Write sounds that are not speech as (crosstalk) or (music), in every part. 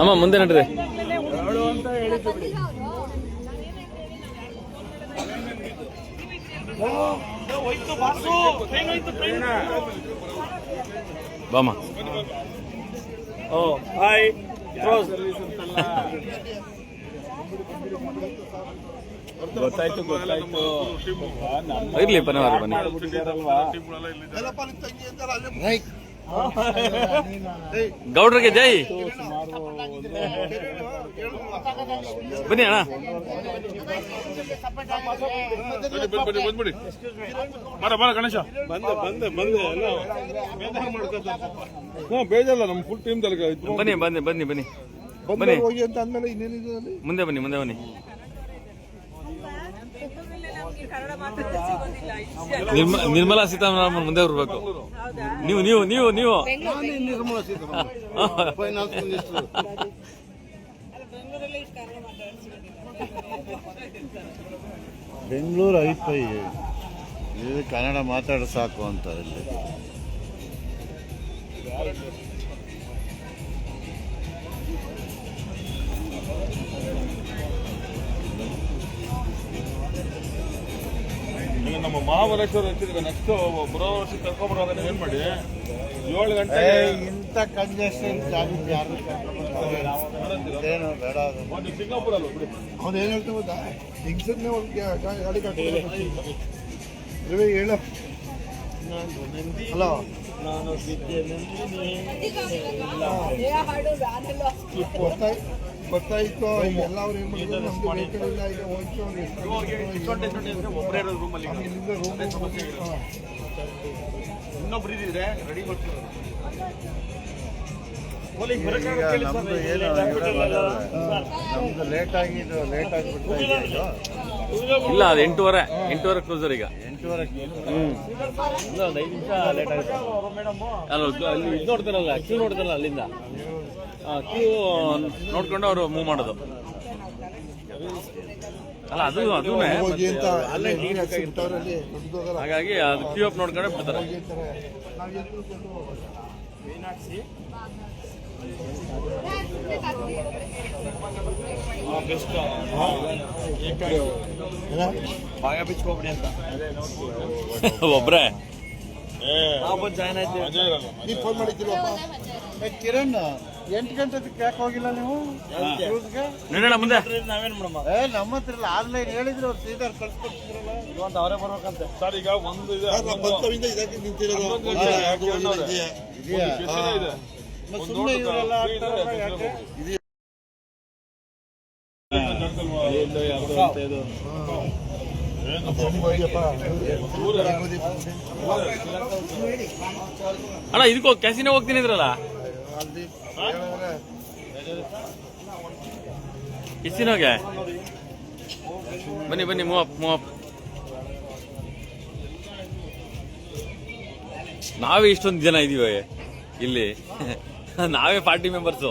ಅಮ್ಮ ಮುಂದೆ ನಡ್ರಿ. ಬಾಮ ಓ ಹಾಯ್. ಗೊತ್ತಾಯ್ತು ಗೊತ್ತಾಯ್ತು. ಇರ್ಲಿ ಪನವಾರ ಬನ್ನಿ. ಗೌಡ್ರಿಗೆ ಜೈ. ಬನ್ನಿ ಅಣ್ಣ. ಬಂದ್ಬಿಡಿ. ಬರ ಬರ ಗಣೇಶ. ಬಂದೆ ಬಂದೆ ಹ್ಞೂ ಬೇಜಲ್ಲ ನಮ್ಮ ಫುಲ್ ಟೀಮ್ ಬನ್ನಿ ಬನ್ನಿ ಬನ್ನಿ ಬನ್ನಿ ಬನ್ನಿ. ಬಂದು ಹೋಗಿ ಅಂತ ಅಂದ್ಮೇಲೆ ಇನ್ನೇನಿದೆ ಮುಂದೆ ಬನ್ನಿ ಮುಂದೆ ಬನ್ನಿ. ನಿರ್ಮಲಾ ಸೀತಾರಾಮನ್ ಮುಂದೆ ಬರ್ಬೇಕು ನೀವು ನೀವು ನೀವು ನೀವು. ನಿರ್ಮಲಾ ಸೀತಾರಾಮನ್. (laughs) ಫೈನಾನ್ಸ್ ಮಿನಿಸ್ಟರ್ ಬೆಂಗಳೂರು ಐಪೈ. ಇದು ಕನ್ನಡ ಮಾತಾಡ ಸಾಕು ಅಂತ ಇಲ್ಲಿ. ನಮ್ಮ ಮಹಾಬಲೇಶ್ವರ ಹಚ್ಚಿದ್ರೆ ನೆಕ್ಸ್ಟ್ ಬರೋ ವರ್ಷ ಕರ್ಕೊಂಬರುವಾಗ ಏನ್ ಮಾಡಿ? ಏಳು ಗಂಟೆ ಇಂಥ ಕಂಜೆಷನ್ ಜಾಗಕ್ಕೆ ಯಾರು ಏನು ಬೇಡ ಅದು. ಒಂದು ಸಿಂಗಾಪುರ ಅಲ್ಲ ಬಿಡಿ. ಅವ್ನು ಏನ್ ಹೇಳ್ತಾ ಗೊತ್ತಾ? ಒಂದು ಗಾಡಿ ಕಟ್ಟಿ ರವಿ ಹೇಳು. ಹಲೋ. ನಾನು ಬಿದ್ದೆ ಗೊತ್ತಾಯ್ ಗೊತ್ತಾಯ್ತು? ಈಗ ಎಲ್ಲ ಅವ್ರು ಏನ್ ಮಾಡಿದ್ರು? ನಮ್ದು ವೆಹಿಕಲ್ ಇಲ್ಲ ಈಗ ಹೋಯ್ತು. ಅವ್ರು ಎಷ್ಟು ಇರೋದು ರೂಮಲ್ಲಿ ಅವ್ನು ಇನ್ನೊಬ್ರು ಇದ್ರೆ ರೆಡಿ ಮಾಡ್ತಾರೆ ಈಗ ನಮ್ದು ಏನು ಇವಾಗ ನಮ್ದು ಲೇಟ್ ಆಗಿದ್ದು ಲೇಟ್ ಆಗಿಬಿಟ್ಟು ಇಲ್ಲ ಅದು ಎಂಟೂವರೆ ಎಂಟೂವರೆ ಕ್ಲೋಸರ್ ಈಗ. ಎಂಟೂವರೆ ಇಲ್ಲ ಒಂದು ಐದು ನಿಮಿಷ ಲೇಟ್ ಆಗುತ್ತೆ ಅಲ್ಲ ಅಲ್ಲಿ ಇದು ನೋಡ್ತಾರಲ್ಲ ಕ್ಯೂ ನೋಡ್ತಾರಲ್ಲ ಅಲ್ಲಿಂದ. ಕ್ಯೂ ನೋಡ್ಕೊಂಡು ಅವರು ಮೂವ್ ಮಾಡೋದು. ಅಲ್ಲ ಅದು ಅದೂ ಹೋಗಿ ಅಂತ ಅಲ್ಲೇ ನೀರು ಹಾಗಾಗಿ ಅದು ಕ್ಯೂ ಅಪ್ ನೋಡ್ಕೊಂಡೆ ಬಿಡ್ತಾರೆ. ಒಬ್ರೆ? ನಾವು ಬಂದು ಜಾಯ್ನ್ ಆಯ್ತು. ಮಜಾ ನೀ ಫೋನ್ ಮಾಡಿದ್ದೀರಪ್ಪ. ಕಿರಣ್. ಎಂಟು ಗಂಟೆ ಯಾಕೆ ಹೋಗಿಲ್ಲ ನೀವು? ಕ್ರೂಸ್ಗೆ? ನೋಡೋಣ ಮುಂದೆ. ನಾವೇನ್ ಮಾಡಮ್ಮ ಏ ನಮ್ಮ ಹತ್ರ ಇಲ್ಲ. ಆನ್ಲೈನ್ ಹೇಳಿದ್ರು ಅವ್ರು ಸೀದಾ ಕಳ್ಸ್ಕೊಡ್ತಿದ್ರಲ್ಲ. ಇವಂತ ಅವರೇ ಬರ್ಬೇಕಂತೆ. ಸರ್ ಈಗ ಒಂದು ಇದೆ ಇದಕ್ಕೆ ನಿಂತಿರೋದು. ಇದೆಯಾ? ಸುಮ್ಮನೆ ಇವರೆಲ್ಲ ಆಡ್ತಾರಲ್ಲ ಯಾಕೆ? ಅಣ್ಣ ಇದಕ್ಕೋ ಕ್ಯಾಸಿನೋ ಹೋಗ್ತೀನಿ ಇದ್ರಲ್ಲ ಕಿಸಿನೋಗೆ? ಬನ್ನಿ ಬನ್ನಿ ಮೂವಪ್ ಮೂವಪ್ ನಾವೇ ಇಷ್ಟೊಂದು ಜನ ಇದೀವಿ ಇಲ್ಲಿ. ನಾವೇ ಪಾರ್ಟಿ ಮೆಂಬರ್ಸು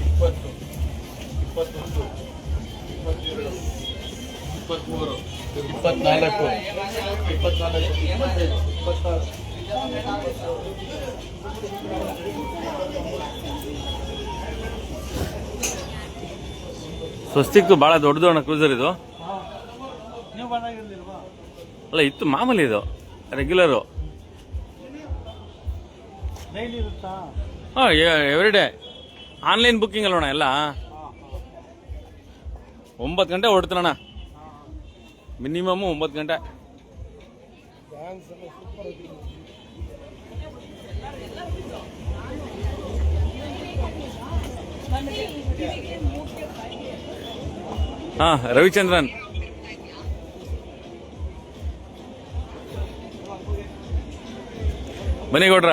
ಇಪ್ಪತ್ತು ಇಪ್ಪತ್ತೊಂದು ಇಪ್ಪತ್ತೆರಡು ಇಪ್ಪತ್ನಾಲ್ಕು ಇಪ್ಪತ್ನಾಲ್ಕು ಇಪ್ಪತ್ತೈದು ಇಪ್ಪತ್ತಾರು ಸ್ವಸ್ತಿಕ್ದು ಭಾಳ ದೊಡ್ಡದು ಅಣ್ಣ ಕ್ರೂಸರ್ ಇದು ಅಲ್ಲ ಇತ್ತು ಮಾಮೂಲಿ ಇದು ರೆಗ್ಯುಲರು ಡೈಲಿ ಇರುತ್ತಾ? ಹಾಂ ಎವ್ರಿ ಡೇ ಆನ್ಲೈನ್ ಬುಕ್ಕಿಂಗ್ ಅಲ್ಲೋಣ ಎಲ್ಲ. ಒಂಬತ್ತು ಗಂಟೆ ಹೊರಡ್ತಾನಣ್ಣ. ಮಿನಿಮಮ್ ಒಂಬತ್ತು ಗಂಟೆ. ಹಾ ರವಿಚಂದ್ರನ್. ಬನ್ನಿ ಕೊಡ್ರ